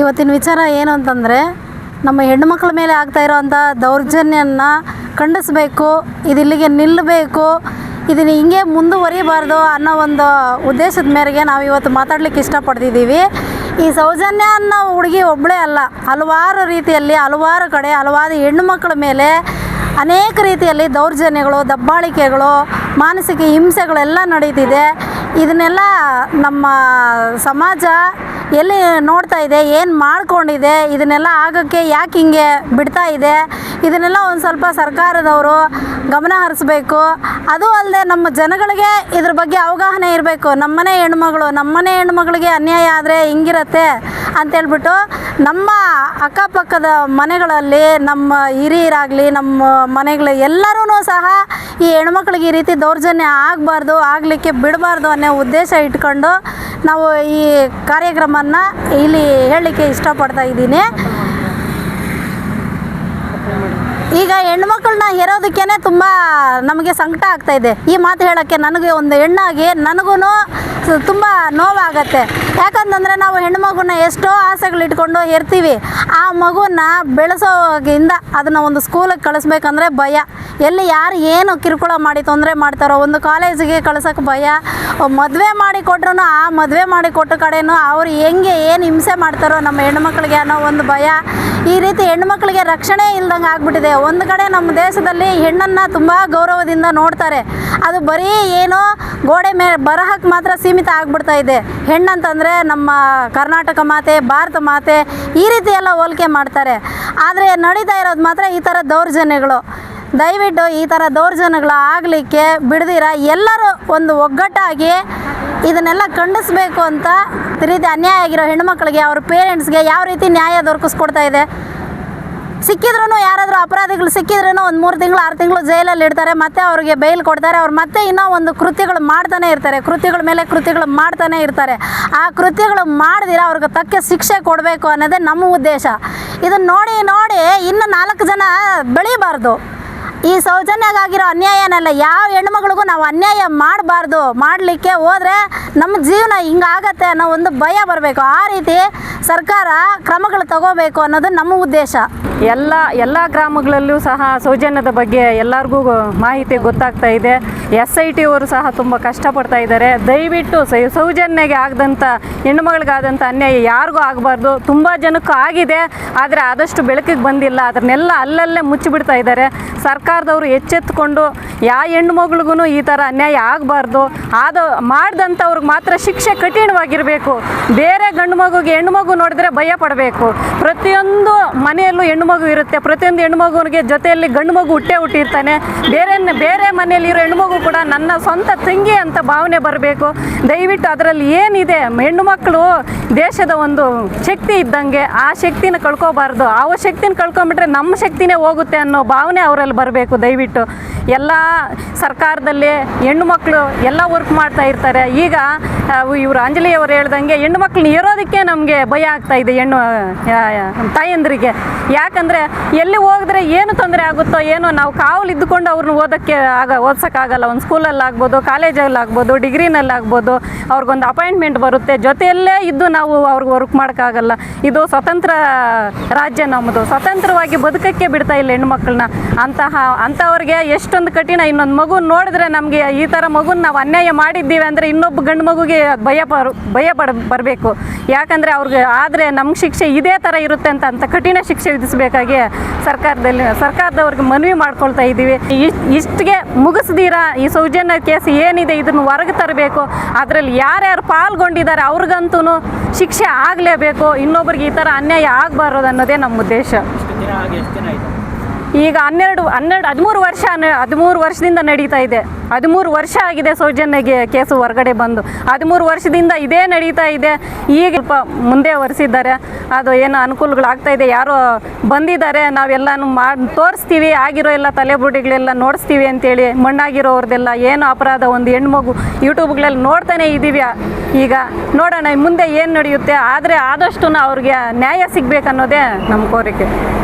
ಇವತ್ತಿನ ವಿಚಾರ ಏನು ಅಂತಂದರೆ, ನಮ್ಮ ಹೆಣ್ಣುಮಕ್ಳ ಮೇಲೆ ಆಗ್ತಾ ಇರೋವಂಥ ದೌರ್ಜನ್ಯನ ಖಂಡಿಸ್ಬೇಕು, ಇದು ಇಲ್ಲಿಗೆ ನಿಲ್ಲಬೇಕು, ಇದನ್ನು ಹಿಂಗೆ ಮುಂದುವರಿಬಾರ್ದು ಅನ್ನೋ ಒಂದು ಉದ್ದೇಶದ ಮೇರೆಗೆ ನಾವು ಇವತ್ತು ಮಾತಾಡ್ಲಿಕ್ಕೆ ಇಷ್ಟಪಡ್ತಿದ್ದೀವಿ. ಈ ಸೌಜನ್ಯ ಅನ್ನೋ ಹುಡುಗಿ ಒಬ್ಬಳೇ ಅಲ್ಲ, ಹಲವಾರು ರೀತಿಯಲ್ಲಿ, ಹಲವಾರು ಕಡೆ, ಹಲವಾರು ಹೆಣ್ಣುಮಕ್ಳ ಮೇಲೆ ಅನೇಕ ರೀತಿಯಲ್ಲಿ ದೌರ್ಜನ್ಯಗಳು, ದಬ್ಬಾಳಿಕೆಗಳು, ಮಾನಸಿಕ ಹಿಂಸೆಗಳೆಲ್ಲ ನಡೀತಿದೆ. ಇದನ್ನೆಲ್ಲ ನಮ್ಮ ಸಮಾಜ ಎಲ್ಲಿ ನೋಡ್ತಾ ಇದೆ, ಏನು ಮಾಡ್ಕೊಂಡಿದೆ, ಇದನ್ನೆಲ್ಲ ಆಗೋಕ್ಕೆ ಯಾಕೆ ಹಿಂಗೆ ಬಿಡ್ತಾ ಇದೆ, ಇದನ್ನೆಲ್ಲ ಒಂದು ಸ್ವಲ್ಪ ಸರ್ಕಾರದವರು ಗಮನ ಹರಿಸ್ಬೇಕು. ಅದು ಅಲ್ಲದೆ ನಮ್ಮ ಜನಗಳಿಗೆ ಇದ್ರ ಬಗ್ಗೆ ಅವಗಾಹನೆ ಇರಬೇಕು. ನಮ್ಮನೆ ಹೆಣ್ಮಗಳು, ನಮ್ಮನೆ ಹೆಣ್ಮಗಳಿಗೆ ಅನ್ಯಾಯ ಆದರೆ ಹಿಂಗಿರತ್ತೆ ಅಂತೇಳ್ಬಿಟ್ಟು ನಮ್ಮ ಅಕ್ಕಪಕ್ಕದ ಮನೆಗಳಲ್ಲಿ ನಮ್ಮ ಹಿರಿಯರಾಗಲಿ, ನಮ್ಮ ಮನೆಗಳ ಎಲ್ಲರೂ ಸಹ ಈ ಹೆಣ್ಮಕ್ಳಿಗೆ ಈ ರೀತಿ ದೌರ್ಜನ್ಯ ಆಗಬಾರ್ದು, ಆಗಲಿಕ್ಕೆ ಬಿಡಬಾರ್ದು ಅನ್ನೋ ಉದ್ದೇಶ ಇಟ್ಕೊಂಡು ನಾವು ಈ ಕಾರ್ಯಕ್ರಮನ ಇಲ್ಲಿ ಹೇಳಲಿಕ್ಕೆ ಇಷ್ಟಪಡ್ತಾ ಇದ್ದೀನಿ. ಈಗ ಹೆಣ್ಮಕ್ಳನ್ನ ಹೇರೋದಕ್ಕೇ ತುಂಬ ನಮಗೆ ಸಂಕಟ ಆಗ್ತಾ ಇದೆ. ಈ ಮಾತು ಹೇಳೋಕ್ಕೆ ನನಗೆ ಒಂದು ಹೆಣ್ಣಾಗಿ ನನಗೂ ತುಂಬ ನೋವಾಗತ್ತೆ. ಯಾಕಂತಂದರೆ ನಾವು ಹೆಣ್ಮಗುನ ಎಷ್ಟೋ ಆಸೆಗಳಿಟ್ಕೊಂಡು ಇರ್ತೀವಿ. ಆ ಮಗುನ ಬೆಳೆಸೋಗಿಂದ ಅದನ್ನು ಒಂದು ಸ್ಕೂಲಿಗೆ ಕಳಿಸ್ಬೇಕಂದ್ರೆ ಭಯ. ಎಲ್ಲಿ ಯಾರು ಏನು ಕಿರುಕುಳ ಮಾಡಿ ತೊಂದರೆ ಮಾಡ್ತಾರೋ ಒಂದು ಕಾಲೇಜಿಗೆ ಕಳ್ಸೋಕ್ಕೆ ಭಯ. ಮದುವೆ ಮಾಡಿ ಕೊಟ್ರು ಆ ಮದುವೆ ಮಾಡಿ ಕೊಟ್ಟ ಕಡೆನೂ ಅವ್ರು ಹೆಂಗೆ ಏನು ಹಿಂಸೆ ಮಾಡ್ತಾರೋ ನಮ್ಮ ಹೆಣ್ಮಕ್ಳಿಗೆ ಅನ್ನೋ ಒಂದು ಭಯ. ಈ ರೀತಿ ಹೆಣ್ಮಕ್ಳಿಗೆ ರಕ್ಷಣೆ ಇಲ್ದಂಗೆ ಆಗ್ಬಿಟ್ಟಿದೆ. ಒಂದು ಕಡೆ ನಮ್ಮ ದೇಶದಲ್ಲಿ ಹೆಣ್ಣನ್ನು ತುಂಬ ಗೌರವದಿಂದ ನೋಡ್ತಾರೆ. ಅದು ಬರೀ ಏನೋ ಗೋಡೆ ಮೇಲೆ ಬರಹಕ್ಕೆ ಮಾತ್ರ ಸೀಮಿತ ಆಗ್ಬಿಡ್ತಾ ಇದೆ. ಹೆಣ್ಣಂತಂದರೆ ನಮ್ಮ ಕರ್ನಾಟಕ ಮಾತೆ, ಭಾರತ ಮಾತೆ ಈ ರೀತಿ ಎಲ್ಲ ಹೋಲಿಕೆ ಮಾಡ್ತಾರೆ. ಆದರೆ ನಡೀತಾ ಇರೋದು ಮಾತ್ರ ಈ ಥರ ದೌರ್ಜನ್ಯಗಳು. ದಯವಿಟ್ಟು ಈ ಥರ ದೌರ್ಜನ್ಯಗಳು ಆಗಲಿಕ್ಕೆ ಬಿಡದಿರ? ಎಲ್ಲರೂ ಒಂದು ಒಗ್ಗಟ್ಟಾಗಿ ಇದನ್ನೆಲ್ಲ ಖಂಡಿಸ್ಬೇಕು ಅಂತ ರೀತಿ ಅನ್ಯಾಯ ಆಗಿರೋ ಹೆಣ್ಮಕ್ಳಿಗೆ, ಅವ್ರ ಪೇರೆಂಟ್ಸ್ಗೆ ಯಾವ ರೀತಿ ನ್ಯಾಯ ದೊರಕಿಸ್ಕೊಡ್ತಾ ಇದೆ? ಸಿಕ್ಕಿದ್ರೂ ಯಾರಾದರೂ ಅಪರಾಧಿಗಳು ಸಿಕ್ಕಿದ್ರೂ ಒಂದು ಮೂರು ತಿಂಗಳು, ಆರು ತಿಂಗಳು ಜೈಲಲ್ಲಿ ಇಡ್ತಾರೆ ಮತ್ತೆ ಅವ್ರಿಗೆ ಬೈಲ್ ಕೊಡ್ತಾರೆ, ಅವ್ರು ಮತ್ತೆ ಇನ್ನೂ ಒಂದು ಕೃತ್ಯಗಳು ಮಾಡ್ತಾನೆ ಇರ್ತಾರೆ, ಕೃತ್ಯಗಳ ಮೇಲೆ ಕೃತ್ಯಗಳು ಮಾಡ್ತಾನೆ ಇರ್ತಾರೆ. ಆ ಕೃತ್ಯಗಳು ಮಾಡಿದಿರ ಅವ್ರಿಗೆ ತಕ್ಕ ಶಿಕ್ಷೆ ಕೊಡಬೇಕು ಅನ್ನೋದೇ ನಮ್ಮ ಉದ್ದೇಶ. ಇದನ್ನು ನೋಡಿ ನೋಡಿ ಇನ್ನು ನಾಲ್ಕು ಜನ ಬೆಳಿಬಾರ್ದು. ಈ ಸೌಜನ್ಯಗಾಗಿರೋ ಅನ್ಯಾಯನಲ್ಲ, ಯಾವ ಹೆಣ್ಮಗಳಿಗೂ ನಾವು ಅನ್ಯಾಯ ಮಾಡಬಾರ್ದು. ಮಾಡಲಿಕ್ಕೆ ಹೋದರೆ ನಮ್ಮ ಜೀವನ ಹಿಂಗಾಗತ್ತೆ ಅನ್ನೋ ಒಂದು ಭಯ ಬರಬೇಕು. ಆ ರೀತಿ ಸರ್ಕಾರ ಕ್ರಮಗಳು ತಗೋಬೇಕು ಅನ್ನೋದು ನಮ್ಮ ಉದ್ದೇಶ. ಎಲ್ಲ ಎಲ್ಲ ಗ್ರಾಮಗಳಲ್ಲೂ ಸಹ ಸೌಜನ್ಯದ ಬಗ್ಗೆ ಎಲ್ಲರಿಗೂ ಮಾಹಿತಿ ಗೊತ್ತಾಗ್ತಾ ಇದೆ. ಎಸ್ ಐ ಟಿ ಅವರು ಸಹ ತುಂಬ ಕಷ್ಟಪಡ್ತಾ ಇದ್ದಾರೆ. ದಯವಿಟ್ಟು ಸೌಜನ್ಯಗೆ ಆಗದಂಥ ಹೆಣ್ಮಗಳಿಗಾದಂಥ ಅನ್ಯಾಯ ಯಾರಿಗೂ ಆಗಬಾರ್ದು. ತುಂಬ ಜನಕ್ಕೂ ಆಗಿದೆ, ಆದರೆ ಆದಷ್ಟು ಬೆಳಕಿಗೆ ಬಂದಿಲ್ಲ. ಅದನ್ನೆಲ್ಲ ಅಲ್ಲಲ್ಲೇ ಮುಚ್ಚಿಬಿಡ್ತಾ ಇದ್ದಾರೆ. ಸರ್ಕಾರದವರು ಎಚ್ಚೆತ್ತುಕೊಂಡು ಯಾವ ಹೆಣ್ಣು ಮಗಳಿಗೂ ಈ ಥರ ಅನ್ಯಾಯ ಆಗಬಾರ್ದು. ಆದ, ಮಾಡ್ದಂಥವ್ರಿಗೆ ಮಾತ್ರ ಶಿಕ್ಷೆ ಕಠಿಣವಾಗಿರಬೇಕು. ಬೇರೆ ಗಂಡು ಮಗುಗೆ ಹೆಣ್ಣು ಮಗು ನೋಡಿದ್ರೆ ಭಯ ಪಡಬೇಕು. ಪ್ರತಿಯೊಂದು ಮನೆಯಲ್ಲೂ ಹೆಣ್ಣು ಮಗು ಇರುತ್ತೆ. ಪ್ರತಿಯೊಂದು ಹೆಣ್ಣು ಮಗುವಿಗೆ ಜೊತೆಯಲ್ಲಿ ಗಂಡು ಮಗು ಹುಟ್ಟೇ ಹುಟ್ಟಿರ್ತಾನೆ. ಬೇರೆ ಬೇರೆ ಮನೆಯಲ್ಲಿರೋ ಹೆಣ್ಣು ಮಗು ಕೂಡ ನನ್ನ ಸ್ವಂತ ತಂಗಿ ಅಂತ ಭಾವನೆ ಬರಬೇಕು. ದಯವಿಟ್ಟು ಅದರಲ್ಲಿ ಏನಿದೆ? ಹೆಣ್ಣು ಮಕ್ಕಳು ದೇಶದ ಒಂದು ಶಕ್ತಿ ಇದ್ದಂಗೆ ಆ ಶಕ್ತಿನ ಕಳ್ಕೋಬಾರ್ದು. ಆ ಶಕ್ತಿನ ಕಳ್ಕೊಂಬಿಟ್ರೆ ನಮ್ಮ ಶಕ್ತಿನೇ ಹೋಗುತ್ತೆ ಅನ್ನೋ ಭಾವನೆ ಅವರಲ್ಲಿ ಬರಬೇಕು. ದಯವಿಟ್ಟು. ಎಲ್ಲ ಸರ್ಕಾರದಲ್ಲಿ ಹೆಣ್ಣು ಮಕ್ಕಳು ಎಲ್ಲ ವರ್ಕ್ ಮಾಡ್ತಾ ಇರ್ತಾರೆ. ಈಗ ಇವರು ಅಂಜಲಿ ಅವರು ಹೇಳ್ದಂಗೆ ಹೆಣ್ಣು ಮಕ್ಕಳನ್ನ ಇರೋದಕ್ಕೆ ನಮಗೆ ಭಯ ಆಗ್ತಾ ಇದೆ ಹೆಣ್ಣು ತಾಯಂದ್ರಿಗೆ. ಯಾಕಂದರೆ ಎಲ್ಲಿ ಹೋಗಿದ್ರೆ ಏನು ತೊಂದರೆ ಆಗುತ್ತೋ ಏನೋ, ನಾವು ಕಾವಲು ಇದ್ದುಕೊಂಡು ಅವ್ರನ್ನ ಓದೋಕ್ಕೆ ಆಗ, ಓದ್ಸೋಕ್ಕಾಗಲ್ಲ. ಒಂದು ಸ್ಕೂಲಲ್ಲಾಗ್ಬೋದು ಕಾಲೇಜಲ್ಲಾಗ್ಬೋದು ಕಾಲೇಜಲ್ಲಿ ಆಗ್ಬೋದು, ಡಿಗ್ರಿನಲ್ಲಿ ಆಗ್ಬೋದು, ಅವ್ರಿಗೊಂದು ಅಪಾಯಿಂಟ್ಮೆಂಟ್ ಬರುತ್ತೆ. ಜೊತೆಯಲ್ಲೇ ಇದ್ದು ನಾವು ಅವ್ರಿಗೆ ವರ್ಕ್ ಮಾಡೋಕ್ಕಾಗಲ್ಲ. ಇದು ಸ್ವತಂತ್ರ ರಾಜ್ಯ ನಮ್ಮದು ಸ್ವತಂತ್ರವಾಗಿ ಬದುಕಕ್ಕೆ ಬಿಡ್ತಾ ಇಲ್ಲ ಹೆಣ್ಮಕ್ಳನ್ನ ಅಂತಹ ಅಂಥವ್ರಿಗೆ ಎಷ್ಟೊಂದು ಕಠಿಣ. ಇನ್ನೊಂದು ಮಗು ನೋಡಿದ್ರೆ ನಮಗೆ ಈ ಥರ ಮಗುನ ನಾವು ಅನ್ಯಾಯ ಮಾಡಿದ್ದೀವಿ ಅಂದರೆ ಇನ್ನೊಬ್ಬ ಗಂಡು ಮಗುಗೆ ಭಯ ಪರ್ ಭಯ ಪಡ ಬರಬೇಕು. ಯಾಕಂದರೆ ಅವ್ರಿಗೆ ಆದರೆ ನಮ್ಮ ಶಿಕ್ಷೆ ಇದೇ ಥರ ಇರುತ್ತೆ ಅಂತ ಅಂತ ಕಠಿಣ ಶಿಕ್ಷೆ ವಿಧಿಸಬೇಕಾಗಿ ಸರ್ಕಾರದಲ್ಲಿ, ಸರ್ಕಾರದವ್ರಿಗೆ ಮನವಿ ಮಾಡ್ಕೊಳ್ತಾ ಇದ್ದೀವಿ. ಇಷ್ಟು, ಇಷ್ಟಿಗೆ ಮುಗಿಸ್ದೀರಾ? ಈ ಸೌಜನ್ಯ ಕೇಸ್ ಏನಿದೆ? ಇದನ್ನು ಹೊರಗೆ ತರಬೇಕು. ಅದರಲ್ಲಿ ಯಾರ್ಯಾರು ಪಾಲ್ಗೊಂಡಿದ್ದಾರೆ ಅವ್ರಿಗಂತೂ ಶಿಕ್ಷೆ ಆಗಲೇಬೇಕು. ಇನ್ನೊಬ್ರಿಗೆ ಈ ಥರ ಅನ್ಯಾಯ ಆಗಬಾರ್ದು ಅನ್ನೋದೇ ನಮ್ಮ ಉದ್ದೇಶ. ಈಗ ಹನ್ನೆರಡು ಹನ್ನೆರಡು, ಹದಿಮೂರು ವರ್ಷ ಹದಿಮೂರು ವರ್ಷದಿಂದ ನಡೀತಾ ಇದೆ. ಹದಿಮೂರು ವರ್ಷ ಆಗಿದೆ ಸೌಜನ್ಯಗೆ ಕೇಸು ಹೊರಗಡೆ ಬಂದು. ಹದಿಮೂರು ವರ್ಷದಿಂದ ಇದೇ ನಡೀತಾ ಇದೆ. ಈಗ ಮುಂದೆ ಒರೆಸಿದ್ದಾರೆ. ಅದು ಏನು ಅನುಕೂಲಗಳಾಗ್ತಾ ಇದೆ. ಯಾರೋ ಬಂದಿದ್ದಾರೆ. ನಾವೆಲ್ಲನೂ ಮಾಡಿ, ತೋರಿಸ್ತೀವಿ. ಆಗಿರೋ ಎಲ್ಲ ತಲೆಬುಡಿಗಳೆಲ್ಲ ನೋಡಿಸ್ತೀವಿ ಅಂತೇಳಿ ಮಣ್ಣಾಗಿರೋರ್ದೆಲ್ಲ ಏನು ಅಪರಾಧ ಒಂದು ಹೆಣ್ಮಗು ಯೂಟ್ಯೂಬ್ಗಳಲ್ಲಿ ನೋಡ್ತಾನೆ ಇದ್ದೀವಿ. ಈಗ ನೋಡೋಣ ಮುಂದೆ ಏನು ನಡೆಯುತ್ತೆ. ಆದರೆ ಆದಷ್ಟು ಅವ್ರಿಗೆ ನ್ಯಾಯ ಸಿಗಬೇಕನ್ನೋದೇ ನಮ್ಮ ಕೋರಿಕೆ.